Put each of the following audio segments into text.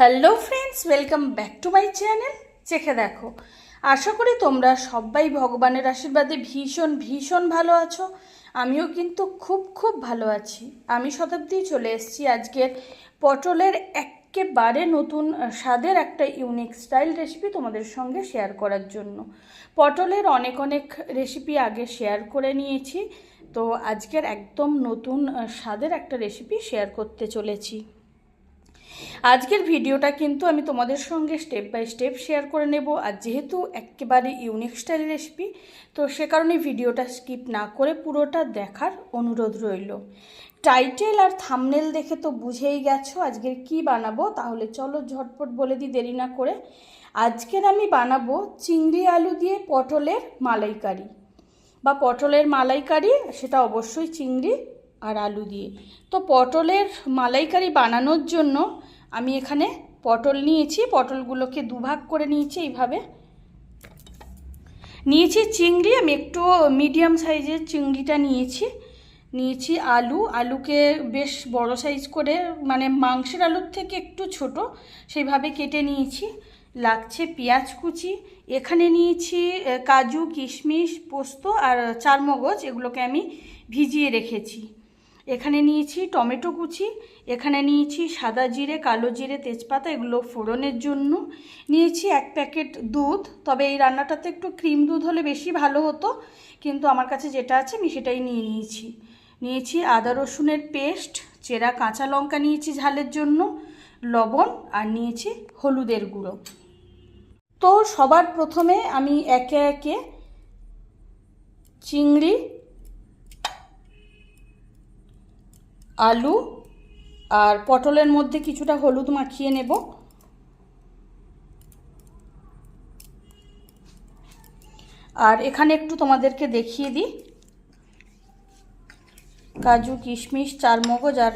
Hello friends welcome back to my channel চেখে দেখো। আশা করি তোমরা সবাই ভগবানের আশীর্বাদে ভীষণ ভীষণ ভালো আছো। আমিও কিন্তু খুব খুব ভালো আছি। আমি শতাব্দী চলে এসেছি আজকের পটলের একেবারে নতুন স্বাদের একটা ইউনিক স্টাইল রেসিপি তোমাদের সঙ্গে শেয়ার করার জন্য। পটলের অনেক অনেক রেসিপি আগে শেয়ার করে নিয়েছি। তো আজকের একদম নতুন স্বাদের একটা রেসিপি শেয়ার করতে চলেছি। আজকের ভিডিওটা কিন্তু আমি তোমাদের সঙ্গে স্টেপ বাই স্টেপ শেয়ার করে নেব। আর যেহেতু একেবারে ইউনিক স্টাইল রেসিপি তো সে কারণে ভিডিওটা স্কিপ না করে পুরোটা দেখার অনুরোধ রইল। টাইটেল আর থামনেল দেখে তো বুঝেই গেছো আজকের কি বানাবো, তাহলে চলো ঝটপট বলে দিই, দেরি না করে। আজকের আমি বানাবো চিংড়ি আলু দিয়ে পটলের মালাইকারি। বা পটলের মালাইকারি, সেটা অবশ্যই চিংড়ি আর আলু দিয়ে। তো পটলের মালাইকারি বানানোর জন্য আমি এখানে পটল নিয়েছি, পটলগুলোকে দুভাগ করে নিয়েছি এইভাবে। নিয়েছি চিংড়ি, আমি একটু মিডিয়াম সাইজের চিংড়িটা নিয়েছি। নিয়েছি আলু, আলুকে বেশ বড় সাইজ করে মানে মাংসের আলুর থেকে একটু ছোট, সেইভাবে কেটে নিয়েছি। লাগছে পেঁয়াজ কুচি, এখানে নিয়েছি কাজু, কিশমিশ, পোস্ত আর চারমগজ, এগুলোকে আমি ভিজিয়ে রেখেছি। এখানে নিয়েছি টমেটো কুচি, এখানে নিয়েছি সাদা জিরে, কালো জিরে, তেজপাতা, এগুলো ফোড়নের জন্য। নিয়েছি এক প্যাকেট দুধ, তবে এই রান্নাটাতে একটু ক্রিম দুধ হলে বেশি ভালো হতো, কিন্তু আমার কাছে যেটা আছে আমি সেটাই নিয়ে নিয়েছি। নিয়েছি আদা রসুনের পেস্ট, চেরা কাঁচা লঙ্কা নিয়েছি ঝালের জন্য, লবণ, আর নিয়েছি হলুদের গুঁড়ো। তো সবার প্রথমে আমি একে একে চিংড়ি আলু আর পটলের মধ্যে কিছুটা হলুদ মাখিয়ে নেব। আর এখানে একটু তোমাদেরকে দেখিয়ে দিই। কাজু, কিশমিশ, চারমগজ আর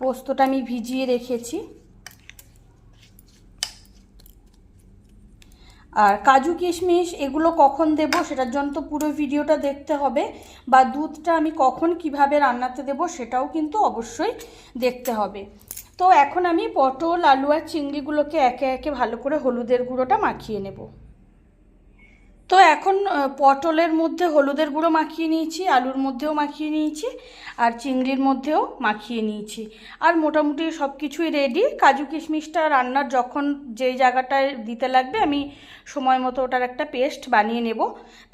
পোস্তটা আমি ভিজিয়ে রেখেছি। আর কাজু কিশমিশ এগুলো কখন দেব সেটার জন্য তো পুরো ভিডিওটা দেখতে হবে। বা দুধটা আমি কখন কীভাবে রান্নাতে দেব সেটাও কিন্তু অবশ্যই দেখতে হবে। তো এখন আমি পটল, আলু আর চিংড়িগুলোকে একে একে ভালো করে হলুদের গুঁড়োটা মাখিয়ে নেব। তো এখন পটলের মধ্যে হলুদের গুঁড়ো মাখিয়ে নিয়েছি, আলুর মধ্যেও মাখিয়ে নিয়েছি, আর চিংড়ির মধ্যেও মাখিয়ে নিয়েছি। আর মোটামুটি সব কিছুই রেডি কাজু কিশমিশটা রান্নার যখন যেই জায়গাটায় দিতে লাগবে, আমি সময় মতো ওটার একটা পেস্ট বানিয়ে নেব।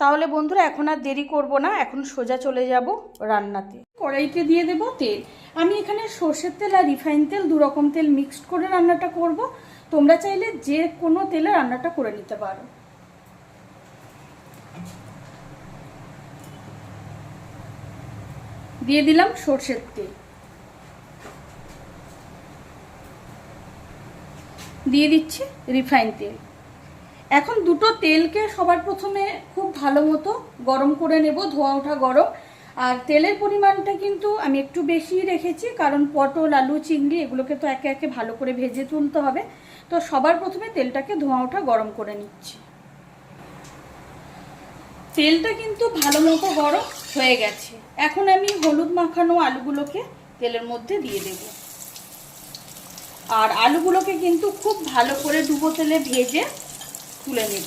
তাহলে বন্ধুরা, এখন আর দেরি করব না, এখন সোজা চলে যাব রান্নাতে। কড়াইতে দিয়ে দেব তেল। আমি এখানে সর্ষের তেল আর রিফাইন তেল দু রকম তেল মিক্সড করে রান্নাটা করব। তোমরা চাইলে যে কোনো তেলে রান্নাটা করে নিতে পারো। দিয়ে দিলাম সর্ষের তেল। দিয়ে দিচ্ছি রিফাইন তেল। এখন দুটো তেলকে সবার প্রথমে খুব ভালো মতো গরম করে নেব, ধোয়া ওঠা গরম। আর তেলের পরিমাণটা কিন্তু আমি একটু বেশি রেখেছি, কারণ পটল, আলু, চিংড়ি এগুলোকে তো একে একে ভালো করে ভেজে তুলতে হবে। তো সবার প্রথমে তেলটাকে ধোঁয়া ওঠা গরম করে নিচ্ছি। তেলটা কিন্তু ভালো মতো গরম হয়ে গেছে। এখন আমি হলুদ মাখানো আলুগুলোকে তেলের মধ্যে দিয়ে দেব। আর আলুগুলোকে কিন্তু খুব ভালো করে ডুবো তেলে ভেজে তুলে নেব।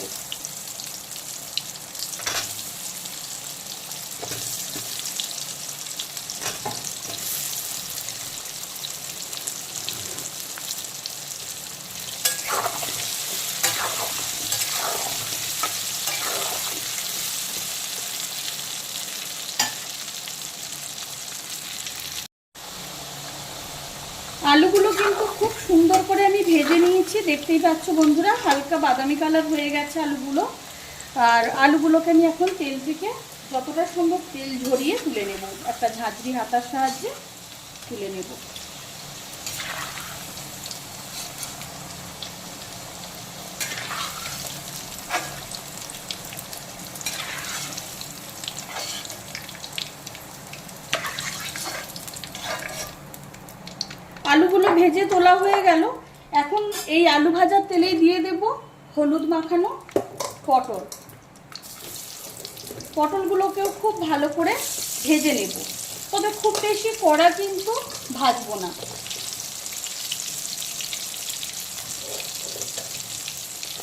আলুগুলো কিন্তু খুব সুন্দর করে আমি ভেজে নিয়েছি। দেখতেই পাচ্ছ বন্ধুরা, হালকা বাদামি কালার হয়ে গেছে আলুগুলো। আর আলুগুলোকে আমি এখন তেল থেকে যতটা সম্ভব তেল ঝরিয়ে তুলে নেব। একটা ঝাঁঝরি হাতার সাহায্যে তুলে নেব। আলুগুলো ভেজে তোলা হয়ে গেল। এখন এই আলু ভাজার তেলেই দিয়ে দেব হলুদ মাখানো পটল। পটলগুলোকেও খুব ভালো করে ভেজে নেব। তবে খুব বেশি কড়া কিন্তু ভাজবো না।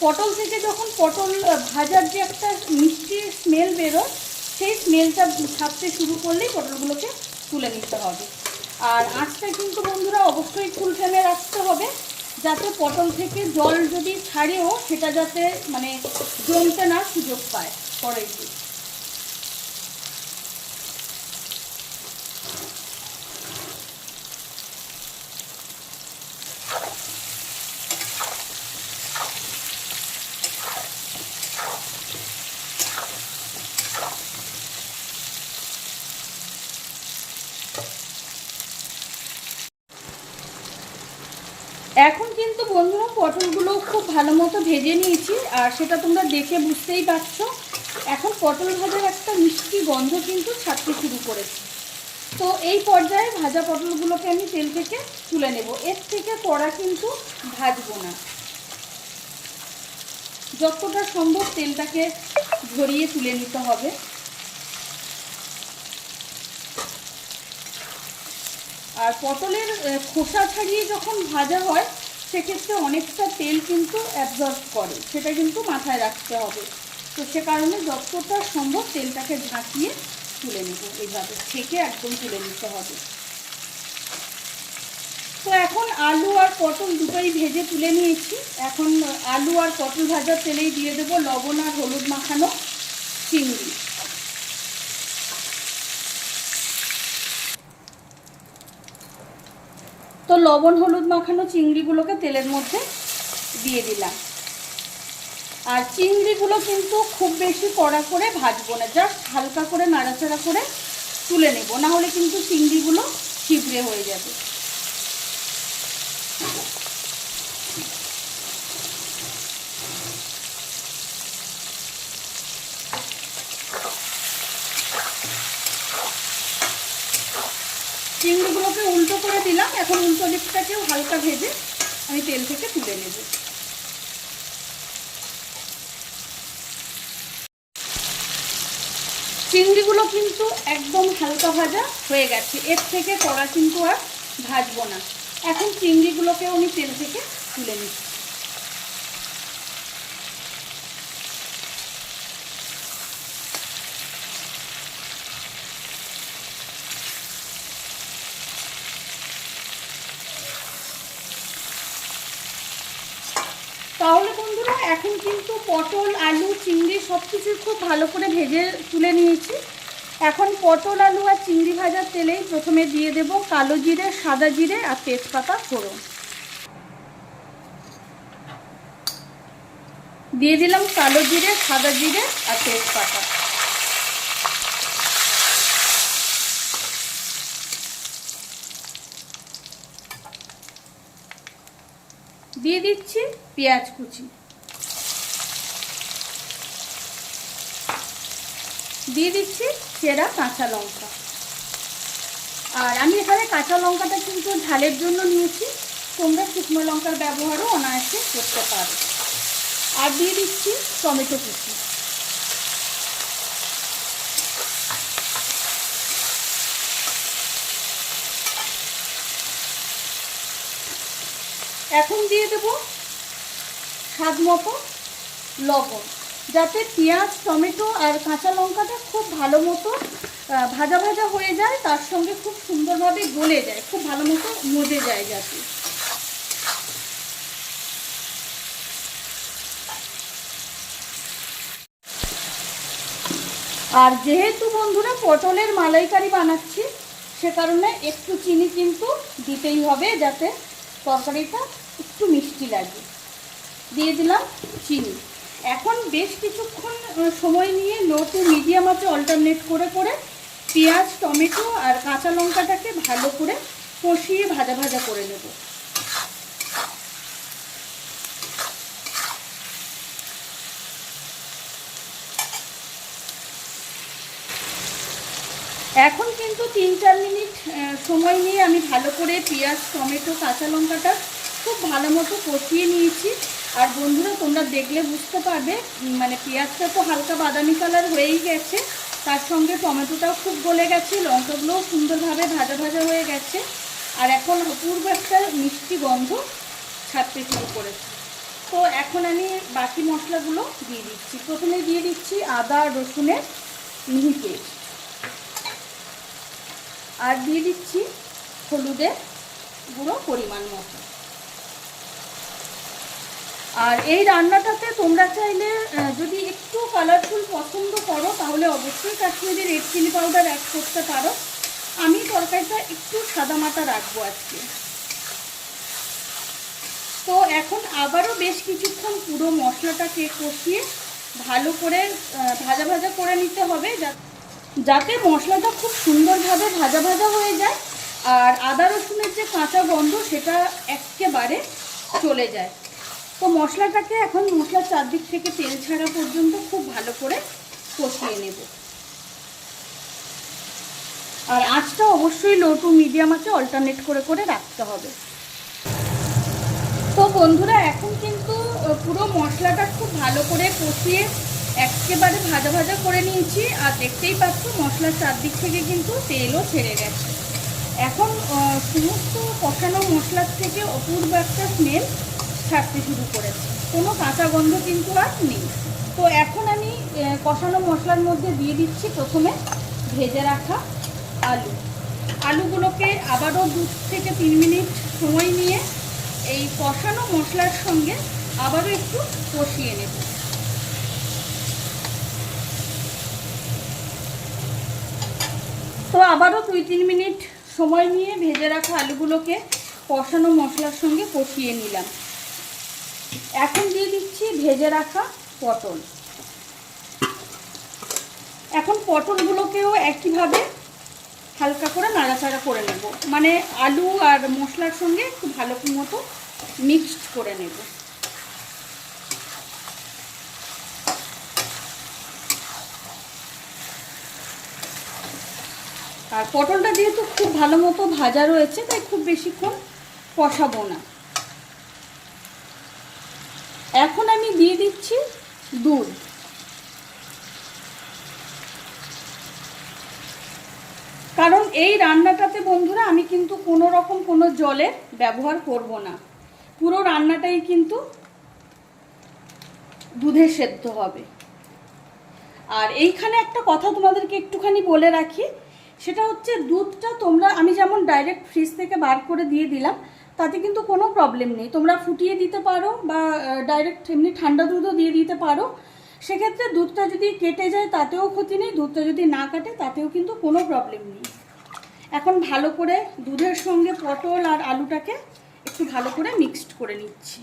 পটল থেকে যখন পটল ভাজার যে একটা মিষ্টি স্মেল বেরোয়, সেই স্মেলটা ছাপতে শুরু করলেই পটলগুলোকে তুলে নিতে হবে। আর আঁচটা কিন্তু বন্ধুরা অবশ্যই ফুল ফ্লেমে রাখতে হবে, যাতে পটল থেকে জল যদি ছাড়েও সেটা যাতে মানে জমতে না সুযোগ পায় কড়াইতে। এখন কিন্তু বন্ধুরা পটলগুলো খুব ভালো মতো ভেজে নিয়েছি, আর সেটা তোমরা দেখে বুঝতেই পারছ। এখন পটল ভাজার একটা মিষ্টি গন্ধ কিন্তু ছাড়তে শুরু করেছে। তো এই পর্যায়ে ভাজা পটলগুলোকে আমি তেল থেকে তুলে নেব। এর থেকে কড়া কিন্তু ভাজবো না। যতটা সম্ভব তেলটাকে ঝরিয়ে তুলে নিতে হবে। আর পটলের খোসা ছাড়িয়ে যখন ভাজা হয় সেক্ষেত্রে অনেকটা তেল কিন্তু অ্যাবজর্ব করে, সেটা কিন্তু মাথায় রাখতে হবে। তো সে কারণে যতটা সম্ভব তেলটাকে ঝাঁকিয়ে তুলে নেব, এইভাবে থেকে একদম তুলে নিতে হবে। তো এখন আলু আর পটল দুটোই ভেজে তুলে নিয়েছি। এখন আলু আর পটল ভাজার তেলেই দিয়ে দেবো লবণ আর হলুদ মাখানো চিংড়ি। তো লবণ, হলুদ মাখানো চিংড়িগুলোকে তেলের মধ্যে দিয়ে দিলাম। আর চিংড়িগুলো কিন্তু খুব বেশি কড়া করে ভাজবো না জাস্ট হালকা করে নাড়াচাড়া করে তুলে নেব। না হলে কিন্তু চিংড়িগুলো ছিবড়ে হয়ে যাবে চিংড়িগুলোকে উল্টো করে দিলাম এখন উল্টো দিকটাকেও হালকা ভেজে আমি তেল থেকে তুলে নেব। চিংড়িগুলো কিন্তু একদম হালকা ভাজা হয়ে গেছে। এর থেকে কড়া কিন্তু আর ভাজবো না। এখন চিংড়িগুলোকেও আমি তেল থেকে তুলে নিচ্ছি তাহলে কিন্তু পটল, আলু, চিংড়ি সব কিছু খুব ভালো করে ভেজে তুলে নিয়েছি। এখন পটল, আলু আর চিংড়ি ভাজার তেলেই প্রথমে দিয়ে দেব কালো জিরে, সাদা জিরে আর তেজপাতা ফোড়ন। দিয়ে দিলাম কালো জিরে, সাদা জিরে আর তেজপাতা। দিয়ে দিচ্ছি পেঁয়াজ কুচি। দিয়ে দিচ্ছি চেরা কাঁচা লঙ্কা। আর আমি এখানে কাঁচা লঙ্কাটা কিন্তু ঝালের জন্য নিয়েছি, তোমরা শুকনো লঙ্কার ব্যবহারও অনায়াসে করতে পারো। আর দিয়ে দিচ্ছি টমেটো কুচি। এখন দিয়ে দেব স্বাদ মতো লবণ। যাতে পেঁয়াজ, টমেটো আর কাঁচা লঙ্কাটা খুব ভালো মতো ভাজা ভাজা হয়ে যায়, তার সঙ্গে খুব সুন্দরভাবে গলে যায়, খুব ভালো মতো মজে যায় যাতে। আর যেহেতু বন্ধুরা পটলের মালাইকারি বানাচ্ছি, সে কারণে একটু চিনি কিন্তু দিতেই হবে, যাতে তরকারিটা একটু মিষ্টি লাগে। দিয়ে দিলাম চিনি। এখন বেশ কিছুক্ষণ সময় নিয়ে লো টু মিডিয়াম আছে অল্টারনেট করে করে পেঁয়াজ, টমেটো আর কাঁচা লঙ্কাটাকে ভালো করে কষিয়ে ভাজা ভাজা করে নেব। এখন কিন্তু তিন চার মিনিট সময় নিয়ে আমি ভালো করে পেঁয়াজ, টমেটো, কাঁচা লঙ্কাটা খুব ভালো মতো কষিয়ে নিয়েছি। আর বন্ধুরা, তোমরা দেখলে বুঝতে পারবে মানে পেঁয়াজটা তো হালকা বাদামি কালার হয়েই গেছে। তার সঙ্গে টমেটোটাও খুব গলে গেছে, লঙ্কাগুলোও সুন্দরভাবে ভাজা ভাজা হয়ে গেছে। আর এখন অপূর্ব একটা মিষ্টি গন্ধ ছাড়তে শুরু করেছে। তো এখন আমি বাকি মশলাগুলো দিয়ে দিচ্ছি। প্রথমে দিয়ে দিচ্ছি আদা, রসুনের মিহি পেস্ট। আর দিয়ে দিচ্ছি হলুদের গুঁড়ো পরিমাণ মতো। আর এই রান্নাটাতে তোমরা চাইলে যদি একটু কালারফুল পছন্দ করো, তাহলে অবশ্যই Kashmiri red chilli powder add করতে পারো। আমি তরকারিটা একটু সাদা মাটা রাখব আজকে। তো এখন আবারও বেশ কিছুক্ষণ পুরো মশলাটাকে কষিয়ে ভালো করে ভাজা ভাজা করে নিতে হবে। যাতে মশলাটা খুব সুন্দরভাবে ভাজা ভাজা হয়ে যায়, আর আদা রসুনের যে কাঁচা গন্ধ, সেটা একেবারে চলে যায়। তো মশলাটাকে এখন মশলার চারদিক থেকে তেল ছাড়া পর্যন্ত খুব ভালো করে কষিয়ে নেব। আর আঁচটা অবশ্যই লো টু মিডিয়াম আছে অল্টারনেট করে করে রাখতে হবে। তো বন্ধুরা, এখন কিন্তু পুরো মশলাটা খুব ভালো করে কষিয়ে একেবারে ভাজা ভাজা করে নিয়েছি। আর দেখতেই পাচ্ছ, মশলার চারদিক থেকে কিন্তু তেলও ছেড়ে গেছে। এখন সমস্ত কষানো মশলার থেকে অপূর্ব একটা স্মেল ছাড়তে শুরু করেছে। কোনো কাঁচা গন্ধ কিন্তু আর নেই। তো এখন আমি কষানো মশলার মধ্যে দিয়ে দিচ্ছি প্রথমে ভেজে রাখা আলু। আলুগুলোকে আবারও দু থেকে তিন মিনিট সময় নিয়ে এই কষানো মশলার সঙ্গে আবারও একটু কষিয়ে নেব। তো আবারও দুই তিন মিনিট সময় নিয়ে ভেজে রাখা আলুগুলোকে কষানো মশলার সঙ্গে কষিয়ে নিলাম। এখন দিয়ে দিচ্ছি ভেজে রাখা পটল। এখন পটলগুলোকেও একইভাবে হালকা করে নাড়াচাড়া করে নেব। মানে আলু আর মশলার সঙ্গে একটু ভালো মতো মিক্সড করে নেব। আর পটলটা যেহেতু খুব ভালো মতো ভাজা রয়েছে, তাই খুব বেশিক্ষণ কষাবো না। এখন আমি দিয়ে দিচ্ছি দুধ। কারণ এই রান্নাটাতে বন্ধুরা আমি কিন্তু কোনো রকম কোনো জলের ব্যবহার করব না। পুরো রান্নাটাই কিন্তু দুধে সেদ্ধ হবে। আর এইখানে একটা কথা তোমাদেরকে একটুখানি বলে রাখি, সেটা হচ্ছে দুধটা তোমরা, আমি যেমন ডাইরেক্ট ফ্রিজ থেকে বার করে দিয়ে দিলাম তাতে কিন্তু কোনো প্রবলেম নেই। তোমরা ফুটিয়ে দিতে পারো বা ডাইরেক্ট এমনি ঠান্ডা দুধও দিয়ে দিতে পারো। সেক্ষেত্রে দুধটা যদি কেটে যায়, তাতেও ক্ষতি নেই। দুধটা যদি না কাটে, তাতেও কিন্তু কোনো প্রবলেম নেই। এখন ভালো করে দুধের সঙ্গে পটল আর আলুটাকে একটু ভালো করে মিক্সড করে নিচ্ছি।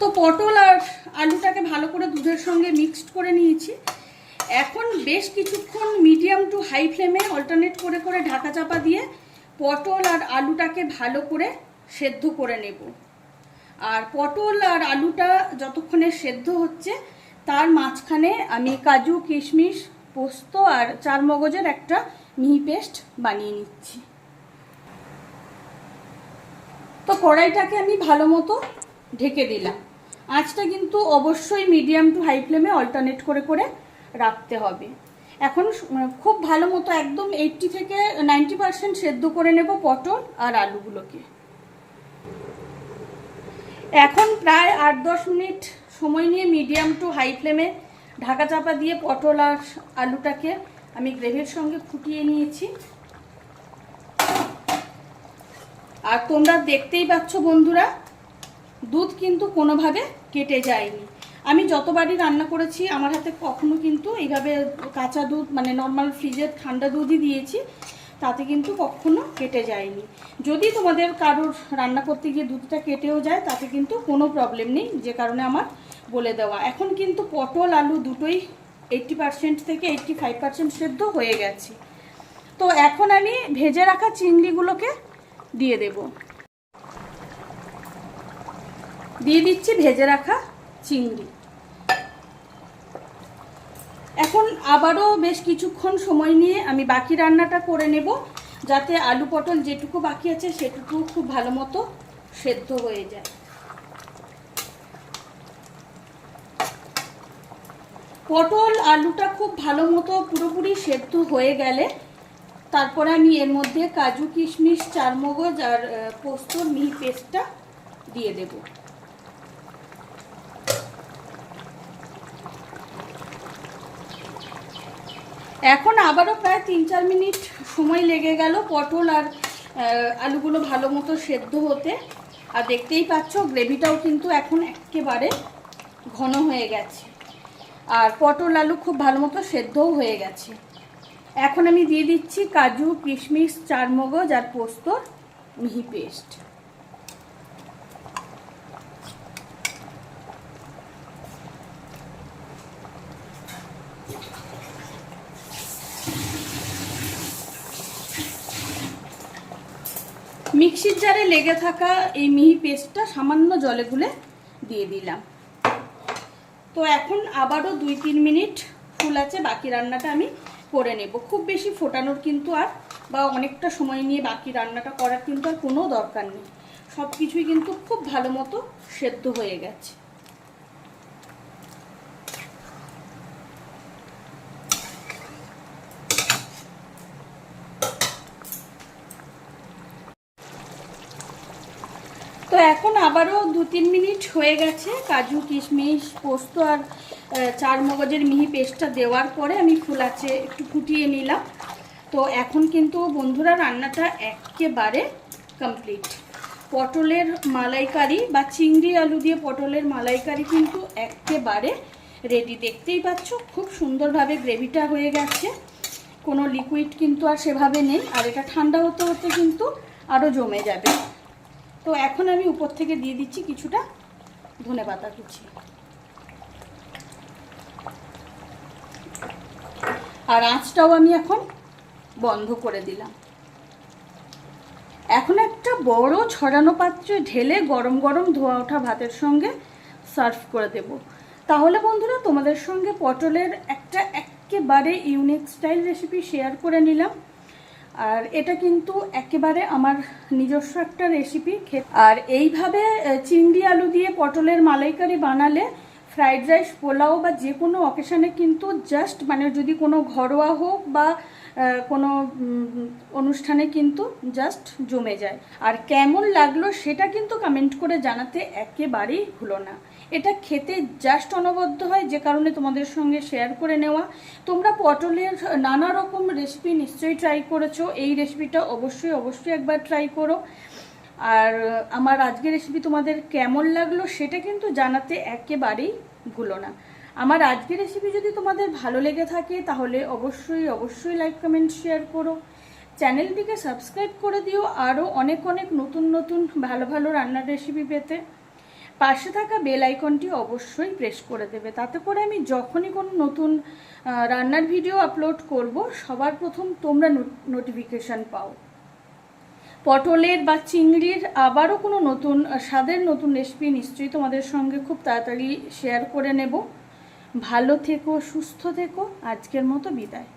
তো পটল আর আলুটাকে ভালো করে দুধের সঙ্গে মিক্সড করে নিয়েছি। এখন বেশ কিছুক্ষণ মিডিয়াম টু হাই ফ্লেমে অল্টারনেট করে করে ঢাকা চাপা দিয়ে পটল আর আলুটাকে ভালো করে সেদ্ধ করে নেব। আর পটল আর আলুটা যতক্ষণে সেদ্ধ হচ্ছে, তার মাঝখানে আমি কাজু, কিশমিশ, পোস্ত আর চার মগজের একটা মিহি পেস্ট বানিয়ে নিচ্ছি। তো কড়াইটাকে আমি ভালো মতো ঢেকে দিলাম। আঁচটা কিন্তু অবশ্যই মিডিয়াম টু হাই ফ্লেমে অল্টারনেট করে করে রাখতে হবে। এখন খুব ভালো মতো একদম এইটটি থেকে নাইনটি পার্সেন্ট সেদ্ধ করে নেব পটল আর আলুগুলোকে। এখন প্রায় আট দশ মিনিট সময় নিয়ে মিডিয়াম টু হাই ফ্লেমে ঢাকা চাপা দিয়ে পটল আর আলুটাকে আমি গ্রেভির সঙ্গে ফুটিয়ে নিয়েছি। আর তোমরা দেখতেই পাচ্ছ বন্ধুরা, দুধ কিন্তু কোনোভাবে কেটে যায়নি। আমি যতবারই রান্না করেছি, আমার হাতে কখনো কিন্তু এইভাবে কাঁচা দুধ মানে নর্মাল ফ্রিজের ঠান্ডা দুধই দিয়েছি, তাতে কিন্তু কখনো কেটে যায়নি। যদি তোমাদের কারোর রান্না করতে গিয়ে দুধটা কেটেও যায়, তাতে কিন্তু কোনো প্রবলেম নেই, যে কারণে আমার বলে দেওয়া। এখন কিন্তু পটল, আলু দুটোই এইট্টি পার্সেন্ট থেকে এইট্টি ফাইভ পার্সেন্ট সেদ্ধ হয়ে গেছে। তো এখন আমি ভেজে রাখা চিংড়িগুলোকে দিয়ে দেব। দিয়ে দিচ্ছি ভেজে রাখা চিংড়ি। এখন আবারও বেশ কিছুক্ষণ সময় নিয়ে আমি বাকি রান্নাটা করে নেব যাতে আলু পটল যেটুকু বাকি আছে সেটুকু খুব ভালো মতো সেদ্ধ হয়ে যায়। পটল আলুটা খুব ভালো মতো পুরোপুরি সেদ্ধ হয়ে গেলে তারপরে আমি এর মধ্যে কাজু কিশমিশ চারমগজ আর আহ, পোস্তর মিহি পেস্টটা দিয়ে দেব। এখন আবারও প্রায় তিন চার মিনিট সময় লেগে গেল পটল আর আলুগুলো ভালো মতো সেদ্ধ হতে। আর দেখতেই পাচ্ছ, গ্রেভিটাও কিন্তু এখন একেবারে ঘন হয়ে গেছে। আর পটল আলু খুব ভালো মতো সেদ্ধও হয়ে গেছে। এখন আমি দিয়ে দিচ্ছি কাজু, কিশমিশ, চারমগজ আর পোস্তর মিহি পেস্ট। মিক্সির জারে লেগে থাকা এই মিহি পেস্টটা সামান্য জলে গুলে দিয়ে দিলাম। তো এখন আবারও দুই তিন মিনিট ফুল আছে, বাকি রান্নাটা আমি করে নেব। খুব বেশি ফোটানোর কিন্তু আর বা অনেকটা সময় নিয়ে বাকি রান্নাটা করার কিন্তু আর কোনো দরকার নেই। সব কিছুই কিন্তু খুব ভালো মতো সেদ্ধ হয়ে গেছে তো এখন আবারও দু তিন মিনিট হয়ে গেছে। কাজু, কিশমিশ, পোস্ত আর চার মগজের মিহি পেস্টটা দেওয়ার পরে আমি ফুলাচে একটু ফুটিয়ে নিলাম। তো এখন কিন্তু বন্ধুরা রান্নাটা একেবারে কমপ্লিট পটলের মালাইকারি বা চিংড়ি আলু দিয়ে পটলের মালাইকারি কিন্তু একেবারে রেডি দেখতেই পাচ্ছ, খুব সুন্দরভাবে গ্রেভিটা হয়ে গেছে। কোনো লিকুইড কিন্তু আর সেভাবে নেই, আর এটা ঠান্ডা হতে হতে কিন্তু আরও জমে যাবে। তো এখন আমি উপর থেকে দিয়ে দিচ্ছি কিছুটা ধনে পাতা কুচি। আর আঁচটাও আমি এখন বন্ধ করে দিলাম। এখন একটা বড় ছড়ানো পাত্রে ঢেলে গরম গরম ধোয়া ওঠা ভাতের সঙ্গে সার্ভ করে দেব। তাহলে বন্ধুরা, তোমাদের সঙ্গে পটলের একটা একেবারে ইউনিক স্টাইল রেসিপি শেয়ার করে নিলাম। আর এটা কিন্তু একেবারে আমার নিজস্ব একটা রেসিপি আর এইভাবে চিংড়ি আলু দিয়ে পটলের মালাইকারি বানালে ফ্রাইড রাইস পোলাও বা যে কোনো অকেশানে কিন্তু জাস্ট মানে যদি কোনো ঘরোয়া হোক বা কোনো অনুষ্ঠানে কিন্তু জাস্ট জমে যায়। আর কেমন লাগল সেটা কিন্তু কমেন্ট করে জানাতে একেবারেই ভুলো না। এটা খেতে জাস্ট অনবদ্য হয়, যে কারণে তোমাদের সঙ্গে শেয়ার করে নেওয়া। তোমরা পটলের নানা রকম রেসিপি নিশ্চয়ই ট্রাই করেছ, এই রেসিপিটা অবশ্যই অবশ্যই একবার ট্রাই করো। আর আমার আজকের রেসিপি তোমাদের কেমন লাগল সেটা কিন্তু জানাতে একেবারেই ভুলো না। আমার আজকের রেসিপি যদি তোমাদের ভালো লেগে থাকে, তাহলে অবশ্যই অবশ্যই লাইক কমেন্ট শেয়ার করো। চ্যানেলটিকে সাবস্ক্রাইব করে দিও, আরও অনেক অনেক নতুন নতুন, ভালো ভালো রান্নার রেসিপি পেতে। পাশে থাকা বেল আইকনটি অবশ্যই প্রেস করে দেবে। তাতে করে আমি যখনই কোনো নতুন রান্নার ভিডিও আপলোড করব, সবার প্রথম তোমরা নোটিফিকেশান পাও। পটলের বা চিংড়ির আবারও কোনো নতুন স্বাদের নতুন রেসিপি নিশ্চয়ই তোমাদের সঙ্গে খুব তাড়াতাড়ি শেয়ার করে নেব। ভালো থেকো, সুস্থ থেকো, আজকের মতো বিদায়।